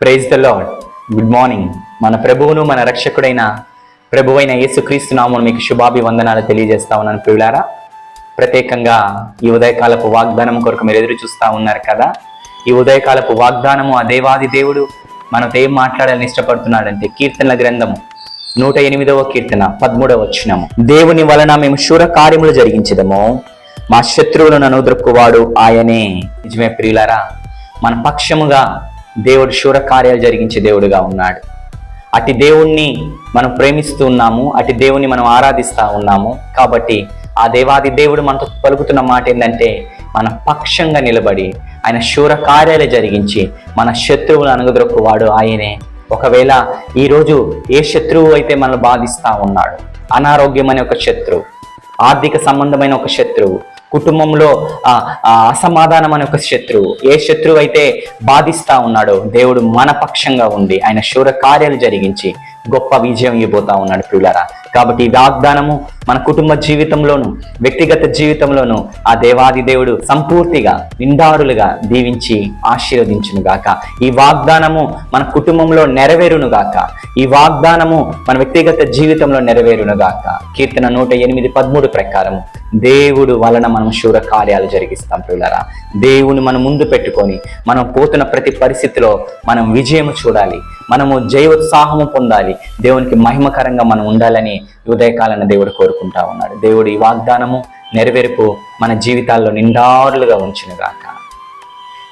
Praise the lord good morning మన ప్రభువును మన రక్షకుడైన ప్రభువైన యేసుక్రీస్తు నామను మీకు శుభాభివందనాలు తెలియజేస్తా ఉన్నాను ప్రియులారా. ప్రత్యేకంగా ఈ ఉదయకాలపు వాగ్దానం కొరకు మీరు ఎదురు చూస్తా ఉన్నారు కదా. ఈ ఉదయకాలపు వాగ్దానము ఆ దేవాది దేవుడు మనతో ఏం మాట్లాడాలని ఇష్టపడుతున్నాడంటే కీర్తనల గ్రంథము నూట ఎనిమిదవ కీర్తన పదమూడవ వచ్చినము దేవుని వలన మేము శూర కార్యములు జరిగించదము. మా శత్రువులను అనుద్రక్కువాడు ఆయనే. నిజమే ప్రియులారా మన పక్షముగా దేవుడు శూర కార్యాలు జరిగించే దేవుడుగా ఉన్నాడు. అటు దేవుణ్ణి మనం ప్రేమిస్తూ ఉన్నాము అటు దేవుణ్ణి మనం ఆరాధిస్తా ఉన్నాము. కాబట్టి ఆ దేవాది దేవుడు మనతో పలుకుతున్న మాట ఏంటంటే మన పక్షంగా నిలబడి ఆయన శూర కార్యాలు జరిగించి మన శత్రువులు అనగదొక్కువాడు ఆయనే. ఒకవేళ ఈరోజు ఏ శత్రువు అయితే మనల్ని బాధిస్తూ ఉన్నాడు అనారోగ్యం అనే ఒక శత్రువు ఆర్థిక సంబంధమైన ఒక శత్రువు కుటుంబంలో ఆ, ఆ అసమాధానం అనే ఒక శత్రువు. ఏ శత్రువు అయితే బాధిస్తా ఉన్నాడో దేవుడు మన పక్షంగా ఉండి ఆయన శూర కార్యాలు జరిగించి గొప్ప విజయం ఇవ్వబోతా ఉన్నాడు పిల్లరా కాబట్టి ఈ వాగ్దానము మన కుటుంబ జీవితంలోను వ్యక్తిగత జీవితంలోను ఆ దేవాది దేవుడు సంపూర్తిగా నిండారులుగా దీవించి ఆశీర్వదించునుగాక. ఈ వాగ్దానము మన కుటుంబంలో నెరవేరును గాక ఈ వాగ్దానము మన వ్యక్తిగత జీవితంలో నెరవేరును గాక కీర్తన నూట ఎనిమిది పదమూడు ప్రకారము. దేవుడు వలన మనం శూర కార్యాలు జరిగిస్తాం పిల్లరా దేవుని మనం ముందు పెట్టుకొని మనం పోతున్న ప్రతి పరిస్థితిలో మనం విజయము చూడాలి. మనము జయోత్సాహము పొందాలి. దేవునికి మహిమకరంగా మనం ఉండాలని ఉదయకాలన్న ఉదయకాలను దేవుడు కోరుకుంటా ఉన్నాడు. దేవుడు ఈ వాగ్దానము నెరవేర్పు మన జీవితాల్లో నిండారులుగా ఉంచునుగాక.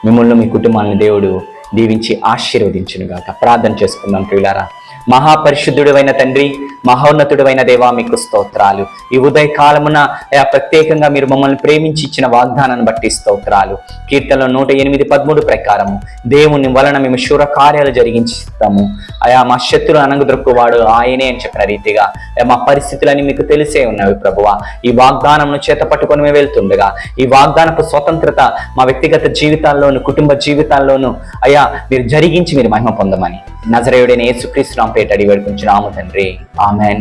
మిమ్మల్ని మీ కుటుంబాన్ని దేవుడు దీవించి ఆశీర్వదించునుగాక. ప్రార్థన చేసుకుందాం ప్రియులారా. మహాపరిశుద్ధుడైన తండ్రి మహోన్నతుడైన దేవా మీకు స్తోత్రాలు. ఈ ఉదయ కాలమున ప్రత్యేకంగా మీరు మమ్మల్ని ప్రేమించి ఇచ్చిన వాగ్దానాన్ని బట్టి స్తోత్రాలు. కీర్తనలో నూట ఎనిమిది పదమూడు ప్రకారము దేవుని వలన మేము శూర కార్యాలు జరిగించిస్తాము అయా మా శత్రులు అనగదొక్కువాడు ఆయనే అని చెప్పిన రీతిగా మా పరిస్థితులని మీకు తెలిసే ఉన్నవి ప్రభువా. ఈ వాగ్దానంను చేత పట్టుకొని మేము వెళ్తుండగా ఈ వాగ్దానపు స్వతంత్రత మా వ్యక్తిగత జీవితాల్లోను కుటుంబ జీవితాల్లోనూ అయా మీరు జరిగించి మీరు మహిమ పొందమని. నజరేయుడైన యేసుక్రీస్తు రాంపేట అడిగి వేడుకుంటున్నాము తండ్రి. ఆమెన్.